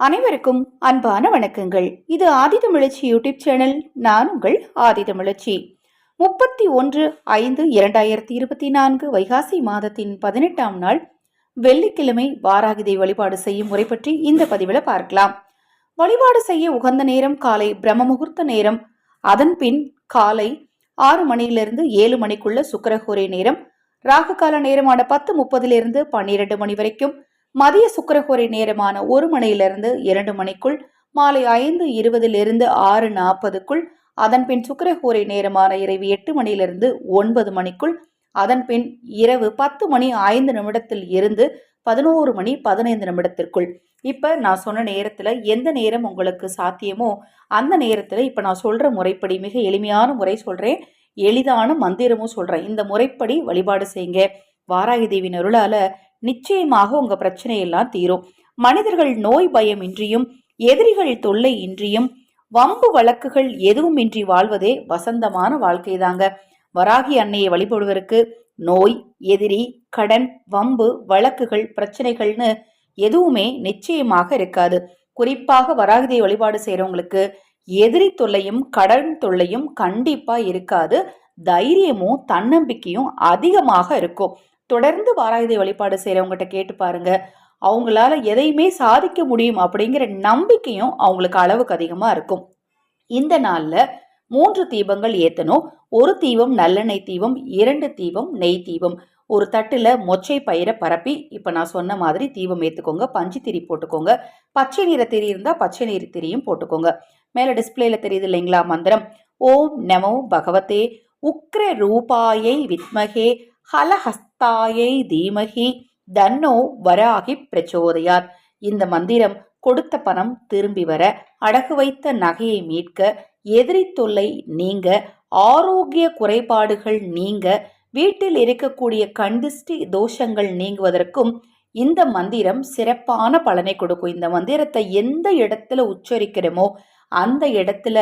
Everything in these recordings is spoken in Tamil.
அனைவருக்கும் அன்பான வணக்கங்கள். இது ஆதிதமிழச்சி யூடியூப் சேனல் நான் உங்கள் ஆதிதமிழச்சி முப்பத்தி ஒன்று ஐந்து இரண்டாயிரத்தி இருபத்தி நான்கு வைகாசி மாதத்தின் பதினெட்டாம் நாள் வெள்ளிக்கிழமை வாராகிதை வழிபாடு செய்யும் முறை பற்றி இந்த பதிவில் பார்க்கலாம். வழிபாடு செய்ய உகந்த நேரம் காலை பிரம்ம முகூர்த்த நேரம். அதன் பின் காலை ஆறு மணியிலிருந்து ஏழு மணிக்குள்ள சுக்கரகோரை நேரம். ராகு கால நேரமான பத்து முப்பதிலிருந்து பன்னிரண்டு மணி வரைக்கும் மதிய சுக்கரகோரை நேரமான ஒரு மணியிலிருந்து இரண்டு மணிக்குள் மாலை ஐந்து இருபதிலிருந்து ஆறு நாற்பதுக்குள் அதன்பின் சுக்கரகோரை நேரமான இரவு எட்டு மணியிலிருந்து ஒன்பது மணிக்குள் அதன்பின் இரவு பத்து மணி ஐந்து நிமிடத்தில் இருந்து பதினோரு மணி பதினைந்து நிமிடத்திற்குள். இப்போ நான் சொன்ன நேரத்தில் எந்த நேரம் உங்களுக்கு சாத்தியமோ அந்த நேரத்தில் இப்போ நான் சொல்கிற முறைப்படி மிக எளிமையான முறை சொல்கிறேன் எளிதான மந்திரமும் சொல்கிறேன் இந்த முறைப்படி வழிபாடு செய்யுங்க. வாராகி தேவியின் அருளால் நிச்சயமாக உங்க பிரச்சனையெல்லாம் தீரும். மனிதர்கள் நோய் பயம் இன்றியும் எதிரிகள் தொல்லை இன்றியும் வம்பு வழக்குகள் எதுவும் இன்றி வாழ்வதே வசந்தமான வாழ்க்கை தாங்க வராகி அன்னையை வழிபடுவதற்கு நோய் எதிரி கடன் வம்பு வழக்குகள் பிரச்சனைகள்னு எதுவுமே நிச்சயமாக இருக்காது. குறிப்பாக வராகிதை வழிபாடு செய்கிறவங்களுக்கு எதிரி தொல்லையும் கடன் தொல்லையும் கண்டிப்பா இருக்காது. தைரியமும் தன்னம்பிக்கையும் அதிகமாக இருக்கும். தொடர்ந்து வாராயுதை வழிபாடு செய்கிறவங்ககிட்ட கேட்டு பாருங்க. அவங்களால எதையுமே சாதிக்க முடியும் அப்படிங்கிற நம்பிக்கையும் அவங்களுக்கு அளவுக்கு அதிகமாக இருக்கும். இந்த நாளில் மூன்று தீபங்கள் ஏற்றணும் ஒரு தீபம் நல்லெண்ணெய் தீபம் இரண்டு தீபம் நெய் தீபம். ஒரு தட்டில் மொச்சை பயிரை பரப்பி இப்போ நான் சொன்ன மாதிரி தீபம் ஏற்றுக்கோங்க பஞ்சு திரி போட்டுக்கோங்க. பச்சை நிற திரி இருந்தால் பச்சை நிற திரியும் போட்டுக்கோங்க. மேலே டிஸ்பிளேல தெரியுது இல்லைங்களா மந்திரம்? ஓம் நமோ பகவதே. உக்ர ரூபாயை வித்மகே. ஹலஹஸ்தாயை தீமகி தன்னோ வராகி பிரச்சோதையார். இந்த மந்திரம் கொடுத்த பணம் திரும்பி வர அடகு வைத்த நகையை மீட்க எதிரி தொல்லை நீங்க ஆரோக்கிய குறைபாடுகள் நீங்க வீட்டில் இருக்கக்கூடிய கண்டிஷ்டி தோஷங்கள் நீங்குவதற்கும் இந்த மந்திரம் சிறப்பான பலனை கொடுக்கும். இந்த மந்திரத்தை எந்த இடத்துல உச்சரிக்கிறோமோ அந்த இடத்துல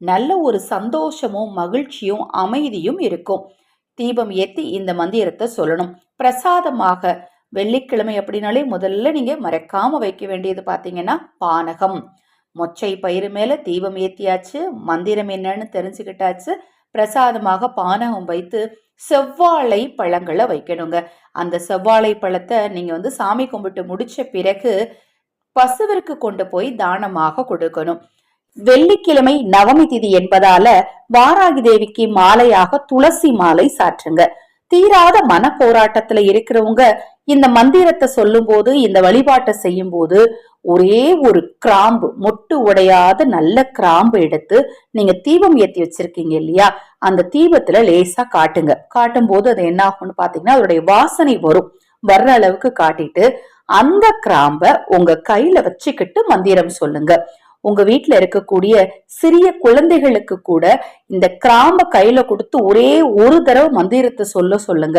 நல்ல ஒரு சந்தோஷமும் மகிழ்ச்சியும் அமைதியும் இருக்கும். தீபம் ஏற்றி இந்த மந்திரத்தை சொல்லணும். பிரசாதமாக வெள்ளிக்கிழமை அப்படின்னாலே முதல்ல நீங்கள் மறக்காமல் வைக்க வேண்டியது பார்த்தீங்கன்னா பானகம். மொச்சை பயிறு மேலே தீபம் ஏற்றியாச்சு மந்திரம் என்னன்னு தெரிஞ்சுக்கிட்டாச்சு பிரசாதமாக பானகம் வைத்து செவ்வாழை பழங்களை வைக்கணுங்க. அந்த செவ்வாழை பழத்தை நீங்கள் வந்து சாமி கும்பிட்டு முடித்த பிறகு பசுவிற்கு கொண்டு போய் தானமாக கொடுக்கணும். வெள்ளிக்கிழமை நவமி திதி என்பதால வாராகி தேவிக்கு மாலையாக துளசி மாலை சாற்றுங்க. தீராத மன போராட்டத்துல இருக்கிறவங்க இந்த மந்திரத்தை சொல்லும் போது இந்த வழிபாட்டை செய்யும் போது ஒரே ஒரு கிராம்பு மொட்டு உடையாத நல்ல கிராம்பு எடுத்து நீங்க தீபம் ஏத்தி வச்சிருக்கீங்க இல்லையா? அந்த தீபத்துல லேசா காட்டுங்க. காட்டும் போது அது என்ன ஆகும்னு பாத்தீங்கன்னா அதோடைய வாசனை வரும். வர்ற அளவுக்கு காட்டிட்டு அந்த கிராம்ப உங்க கையில வச்சுக்கிட்டு மந்திரம் சொல்லுங்க. உங்க வீட்டுல இருக்கக்கூடிய சிறிய குழந்தைகளுக்கு கூட இந்த கிராம்ப கையில கொடுத்து ஒரே ஒரு தடவை மந்திரத்தை சொல்ல சொல்லுங்க.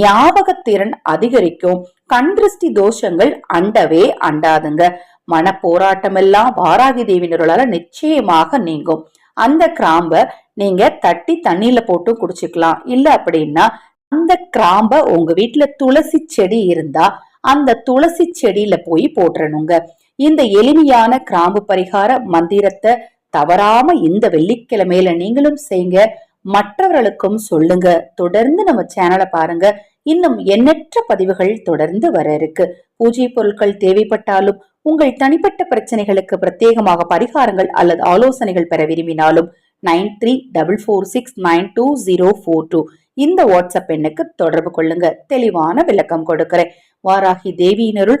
ஞாபகத்திறன் அதிகரிக்கும். கண்திருஷ்டி தோஷங்கள் அண்டவே அண்டாதுங்க. மன போராட்டம் எல்லாம் வாராகி தேவினர்களால நிச்சயமாக நீங்கும். அந்த கிராம்ப நீங்க தட்டி தண்ணியில போட்டு குடிச்சுக்கலாம். இல்ல அப்படின்னா அந்த கிராம்ப உங்க வீட்டுல துளசி செடி இருந்தா அந்த துளசி செடியில போய் போட்டுறணுங்க இந்த எளிமையான கிராம்பு பரிகார மந்திரத்தை தவறாம இந்த வெள்ளிக்கிழமையில நீங்களும் செய்யுங்க. மற்றவர்களுக்கும் சொல்லுங்க. தொடர்ந்து நம்ம சேனலை பாருங்க. இன்னும் எண்ணற்ற பதிவுகள் தொடர்ந்து வர இருக்கு. பூஜை பொருட்கள் தேவைப்பட்டாலும் உங்கள் தனிப்பட்ட பிரச்சனைகளுக்கு பிரத்யேகமாக பரிகாரங்கள் அல்லது ஆலோசனைகள் பெற விரும்பினாலும் nine three double four six nine two zero four two இந்த வாட்ஸ்அப் எண்ணுக்கு தொடர்பு கொள்ளுங்க. தெளிவான விளக்கம் கொடுக்கிறேன். வாராகி தேவியினருள்